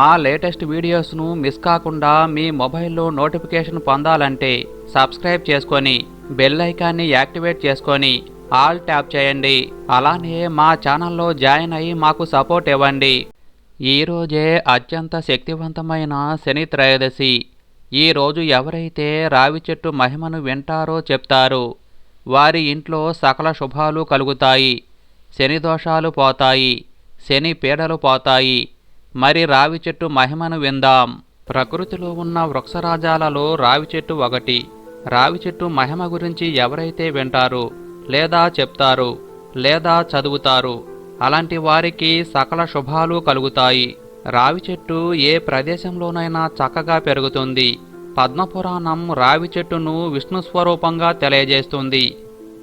మా latest వీడియోస్ను miss కాకుండా మీ మొబైల్లో నోటిఫికేషన్ పొందాలంటే సబ్స్క్రైబ్ చేసుకొని బెల్ ఐకాన్ని యాక్టివేట్ చేసుకొని ఆల్ ట్యాప్ చేయండి. అలానే మా ఛానల్లో జాయిన్ అయ్యి మాకు సపోర్ట్ ఇవ్వండి. ఈరోజే అత్యంత శక్తివంతమైన శని త్రయోదశి. ఈ రోజు ఎవరైతే రావి చెట్టు మహిమను వింటారో చెప్తారో. వారి ఇంట్లో సకల శుభాలు కలుగుతాయి. శని దోషాలు పోతాయి. శని పీడలు పోతాయి. మరి రావి చెట్టు మహిమను విందాం. ప్రకృతిలో ఉన్న వృక్షరాజాలలో రావి చెట్టు ఒకటి. రావి చెట్టు మహిమ గురించి ఎవరైతే వింటారో లేదా చెప్తారు లేదా చదువుతారు అలాంటి వారికి సకల శుభాలు కలుగుతాయి. రావి చెట్టు ఏ ప్రదేశంలోనైనా చక్కగా పెరుగుతుంది. పద్మపురాణం రావి చెట్టును విష్ణు స్వరూపంగా తెలియజేస్తుంది.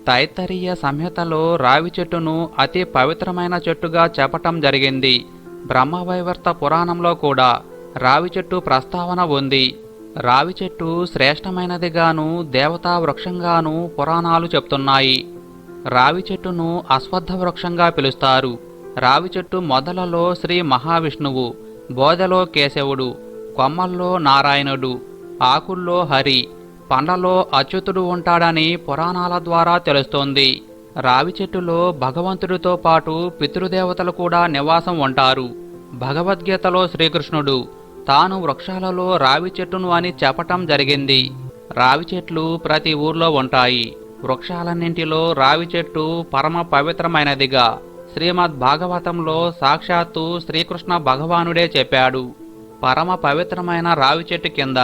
తైత్తరీయ సంహితలో రావి చెట్టును అతి పవిత్రమైన చెట్టుగా చెప్పటం జరిగింది. బ్రహ్మవైవర్త పురాణంలో కూడా రావి చెట్టు ప్రస్తావన ఉంది. రావి చెట్టు శ్రేష్టమైనదిగాను దేవతా వృక్షంగాను పురాణాలు చెప్తున్నాయి. రావి చెట్టును అశ్వత్థ వృక్షంగా పిలుస్తారు. రావి చెట్టు మొదలలో శ్రీ మహావిష్ణువు బోధలో కేశవుడు కొమ్మల్లో నారాయణుడు ఆకుల్లో హరి పండ్లలో అచ్యుతుడు ఉంటాడని పురాణాల ద్వారా తెలుస్తోంది. రావి చెట్టులో భగవంతుడితో పాటు పితృదేవతలు కూడా నివాసం ఉంటారు. భగవద్గీతలో శ్రీకృష్ణుడు తాను వృక్షాలలో రావి చెట్టును అని చెప్పటం జరిగింది. రావి చెట్లు ప్రతి ఊర్లో ఉంటాయి. వృక్షాలన్నింటిలో రావి చెట్టు పరమ పవిత్రమైనదిగా శ్రీమద్ భాగవతంలో సాక్షాత్తు శ్రీకృష్ణ భగవానుడే చెప్పాడు. పరమ పవిత్రమైన రావి చెట్టు కింద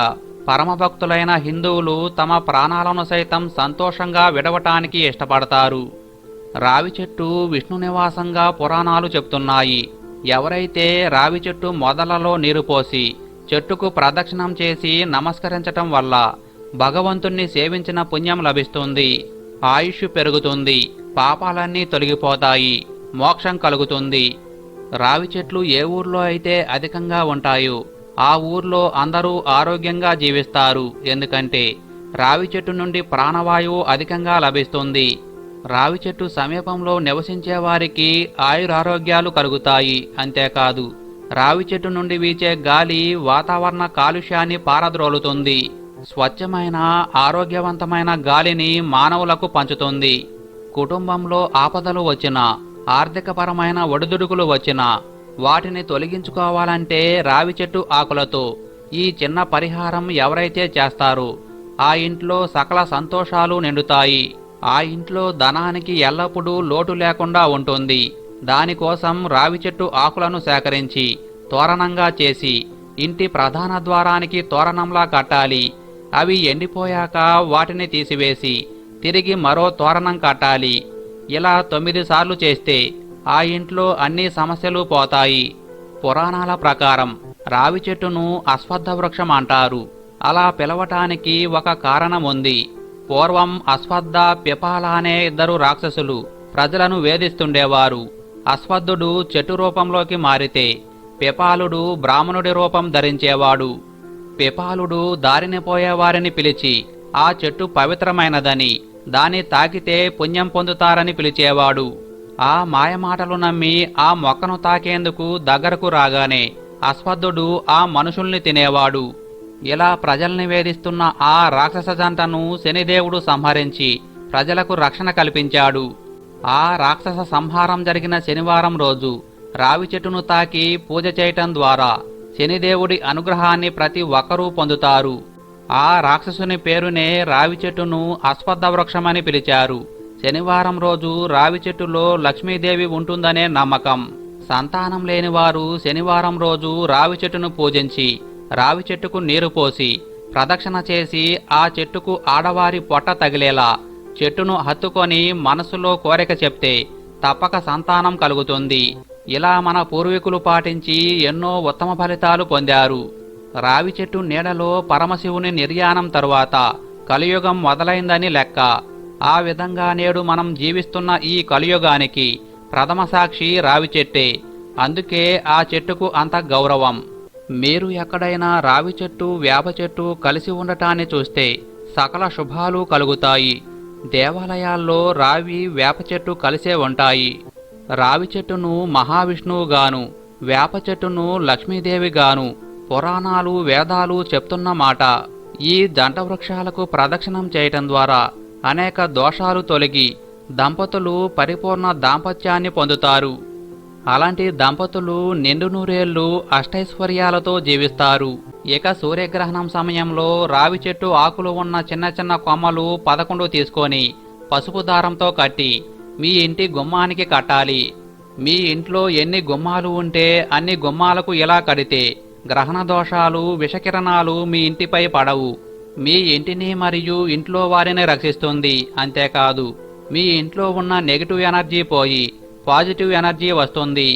పరమభక్తులైన హిందువులు తమ ప్రాణాలను సైతం సంతోషంగా విడవటానికి ఇష్టపడతారు. రావి చెట్టు విష్ణు నివాసంగా పురాణాలు చెప్తున్నాయి. ఎవరైతే రావి చెట్టు మొదలలో నీరు పోసి చెట్టుకు ప్రదక్షిణం చేసి నమస్కరించటం వల్ల భగవంతుణ్ణి సేవించిన పుణ్యం లభిస్తుంది. ఆయుష్ పెరుగుతుంది. పాపాలన్నీ తొలగిపోతాయి. మోక్షం కలుగుతుంది. రావి చెట్లు ఏ ఊర్లో అయితే అధికంగా ఉంటాయో ఆ ఊర్లో అందరూ ఆరోగ్యంగా జీవిస్తారు. ఎందుకంటే రావి చెట్టు నుండి ప్రాణవాయువు అధికంగా లభిస్తుంది. రావి చెట్టు సమీపంలో నివసించే వారికి ఆయురారోగ్యాలు కలుగుతాయి. అంతేకాదు రావి చెట్టు నుండి వీచే గాలి వాతావరణ కాలుష్యాన్ని పారద్రోలుతుంది. స్వచ్ఛమైన ఆరోగ్యవంతమైన గాలిని మానవులకు పంచుతుంది. కుటుంబంలో ఆపదలు వచ్చినా ఆర్థికపరమైన ఒడిదుడుకులు వచ్చినా వాటిని తొలగించుకోవాలంటే రావి చెట్టు ఆకులతో ఈ చిన్న పరిహారం ఎవరైతే చేస్తారు ఆ ఇంట్లో సకల సంతోషాలు నిండుతాయి. ఆ ఇంట్లో ధనానికి ఎల్లప్పుడూ లోటు లేకుండా ఉంటుంది. దానికోసం రావి చెట్టు ఆకులను సేకరించి తోరణంగా చేసి ఇంటి ప్రధాన ద్వారానికి తోరణంలా కట్టాలి. అవి ఎండిపోయాక వాటిని తీసివేసి తిరిగి మరో తోరణం కట్టాలి. ఇలా తొమ్మిది సార్లు చేస్తే ఆ ఇంట్లో అన్ని సమస్యలు పోతాయి. పురాణాల ప్రకారం రావి చెట్టును అశ్వత్థ వృక్షం అంటారు. అలా పిలవటానికి ఒక కారణం ఉంది. పూర్వం అశ్వద్ధ పిపాల అనే ఇద్దరు రాక్షసులు ప్రజలను వేధిస్తుండేవారు. అశ్వద్ధుడు చెట్టు రూపంలోకి మారితే పిపాలుడు బ్రాహ్మణుడి రూపం ధరించేవాడు. పిపాలుడు దారిని పోయేవారిని పిలిచి ఆ చెట్టు పవిత్రమైనదని దాని తాకితే పుణ్యం పొందుతారని పిలిచేవాడు ఆ మాయమాటలు నమ్మి ఆ మొక్కను తాకేందుకు దగ్గరకు రాగానే అశ్వద్ధుడు ఆ మనుషుల్ని తినేవాడు. ఇలా ప్రజల్ని వేధిస్తున్న ఆ రాక్షస జంటను శనిదేవుడు సంహరించి ప్రజలకు రక్షణ కల్పించాడు. ఆ రాక్షస సంహారం జరిగిన శనివారం రోజు రావి చెట్టును తాకి పూజ చేయటం ద్వారా శనిదేవుడి అనుగ్రహాన్ని ప్రతి ఒక్కరూ పొందుతారు. ఆ రాక్షసుని పేరునే రావి చెట్టును అశ్వత్థ వృక్షమని పిలిచారు. శనివారం రోజు రావి చెట్టులో లక్ష్మీదేవి ఉంటుందనే నమ్మకం. సంతానం లేని వారు శనివారం రోజు రావి చెట్టును పూజించి రావి చెట్టుకు నీరు పోసి ప్రదక్షిణ చేసి ఆ చెట్టుకు ఆడవారి పొట్ట తగిలేలా చెట్టును హత్తుకొని మనసులో కోరిక చెప్తే తప్పక సంతానం కలుగుతుంది. ఇలా మన పూర్వీకులు పాటించి ఎన్నో ఉత్తమ ఫలితాలు పొందారు. రావి చెట్టు నీడలో పరమశివుని నిర్యాణం తరువాత కలియుగం మొదలైందని లెక్క. ఆ విధంగా నేడు మనం జీవిస్తున్న ఈ కలియుగానికి ప్రథమ సాక్షి రావి చెట్టే. అందుకే ఆ చెట్టుకు అంత గౌరవం. మీరు ఎక్కడైనా రావి చెట్టు వేప చెట్టు కలిసి ఉండటాన్ని చూస్తే సకల శుభాలు కలుగుతాయి. దేవాలయాల్లో రావి వేప చెట్టు కలిసే ఉంటాయి. రావి చెట్టును మహావిష్ణువుగాను వేప చెట్టును లక్ష్మీదేవిగాను పురాణాలు వేదాలు చెప్తున్న మాట. ఈ జంట వృక్షాలకు ప్రదక్షిణం చేయటం ద్వారా అనేక దోషాలు తొలగి దంపతులు పరిపూర్ణ దాంపత్యాన్ని పొందుతారు. అలాంటి దంపతులు నిండు నూరేళ్ళు అష్టైశ్వర్యాలతో జీవిస్తారు. ఇక సూర్యగ్రహణం సమయంలో రావి చెట్టు ఆకులు ఉన్న చిన్న చిన్న కొమ్మలు పదకొండు తీసుకొని పసుపు దారంతో కట్టి మీ ఇంటి గుమ్మానికి కట్టాలి. మీ ఇంట్లో ఎన్ని గుమ్మాలు ఉంటే అన్ని గుమ్మాలకు ఇలా కడితే గ్రహణ దోషాలు విషకిరణాలు మీ ఇంటిపై పడవు. మీ ఇంటిని మరియు ఇంట్లో వారిని రక్షిస్తుంది. అంతేకాదు మీ ఇంట్లో ఉన్న నెగిటివ్ ఎనర్జీ పోయి పాజిటివ్ ఎనర్జీ వస్తుంది.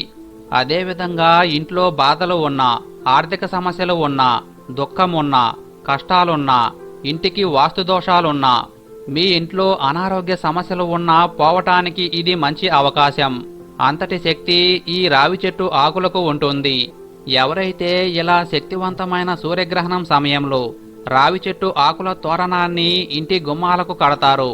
అదేవిధంగా ఇంట్లో బాధలు ఉన్నా ఆర్థిక సమస్యలు ఉన్నా దుఃఖమున్నా కష్టాలున్నా ఇంటికి వాస్తు దోషాలున్నా మీ ఇంట్లో అనారోగ్య సమస్యలు ఉన్నా పోవటానికి ఇది మంచి అవకాశం. అంతటి శక్తి ఈ రావి చెట్టు ఆకులకు ఉంటుంది. ఎవరైతే ఇలా శక్తివంతమైన సూర్యగ్రహణం సమయంలో రావి చెట్టు ఆకుల తోరణాన్ని ఇంటి గుమ్మాలకు కడతారో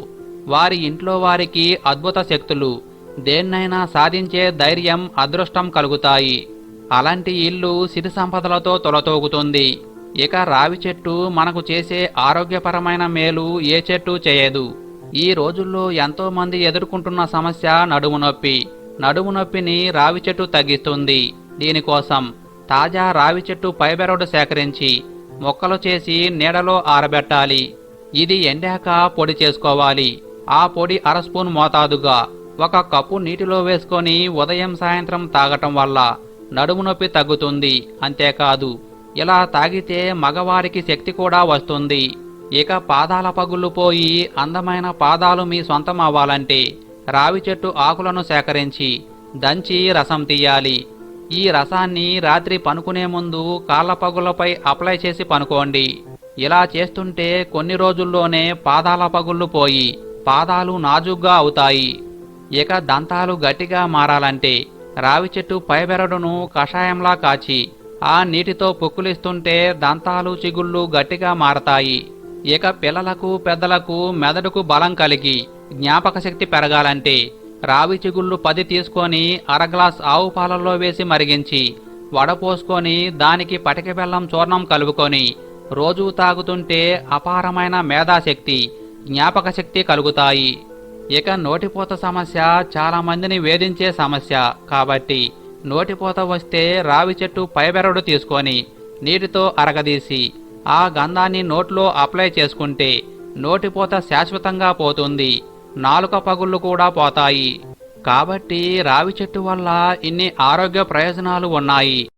వారి ఇంట్లో వారికి అద్భుత శక్తులు దేన్నైనా సాధించే ధైర్యం అదృష్టం కలుగుతాయి. అలాంటి ఇల్లు సిరి సంపదలతో తొలతూగుతుంది. ఇక రావి చెట్టు మనకు చేసే ఆరోగ్యపరమైన మేలు ఏ చెట్టు చేయదు. ఈ రోజుల్లో ఎంతో మంది ఎదుర్కొంటున్న సమస్య నడుము నొప్పి. నడుము నొప్పిని రావి చెట్టు తగ్గిస్తుంది. దీనికోసం తాజా రావి చెట్టు పైబెరడు సేకరించి మొక్కలు చేసి నీడలో ఆరబెట్టాలి. ఇది ఎండాక పొడి చేసుకోవాలి. ఆ పొడి అర స్పూన్ మోతాదుగా ఒక కప్పు నీటిలో వేసుకొని ఉదయం సాయంత్రం తాగటం వల్ల నడుము నొప్పి తగ్గుతుంది. అంతేకాదు ఇలా తాగితే మగవారికి శక్తి కూడా వస్తుంది. ఇక పాదాల పగుళ్ళు పోయి అందమైన పాదాలు మీ సొంతం అవ్వాలంటే రావి చెట్టు ఆకులను సేకరించి దంచి రసం తీయాలి. ఈ రసాన్ని రాత్రి పనుకునే ముందు కాళ్ళ పగులపై అప్లై చేసి పనుకోండి. ఇలా చేస్తుంటే కొన్ని రోజుల్లోనే పాదాల పగుళ్ళు పోయి పాదాలు నాజుగ్గా అవుతాయి. ఇక దంతాలు గట్టిగా మారాలంటే రావి చెట్టు పైబెరడును కషాయంలా కాచి ఆ నీటితో పుక్కులిస్తుంటే దంతాలు చిగుళ్ళు గట్టిగా మారతాయి. ఇక పిల్లలకు పెద్దలకు మెదడుకు బలం కలిగి జ్ఞాపక శక్తి పెరగాలంటే రావి చిగుళ్ళు పది తీసుకొని అర గ్లాస్ ఆవు పాలల్లో వేసి మరిగించి వడపోసుకొని దానికి పటిక బెల్లం చూర్ణం కలుపుకొని రోజూ తాగుతుంటే అపారమైన మేధాశక్తి జ్ఞాపక శక్తి కలుగుతాయి. ఇక నోటిపోత సమస్య చాలా మందిని వేధించే సమస్య. కాబట్టి నోటిపోత వస్తే రావి చెట్టు పైబెరడు తీసుకొని నీటితో అరగదీసి ఆ గంధాన్ని నోట్లో అప్లై చేసుకుంటే నోటిపోత శాశ్వతంగా పోతుంది. నాలుక పగుళ్ళు కూడా పోతాయి. కాబట్టి రావి చెట్టు వల్ల ఇన్ని ఆరోగ్య ప్రయోజనాలు ఉన్నాయి.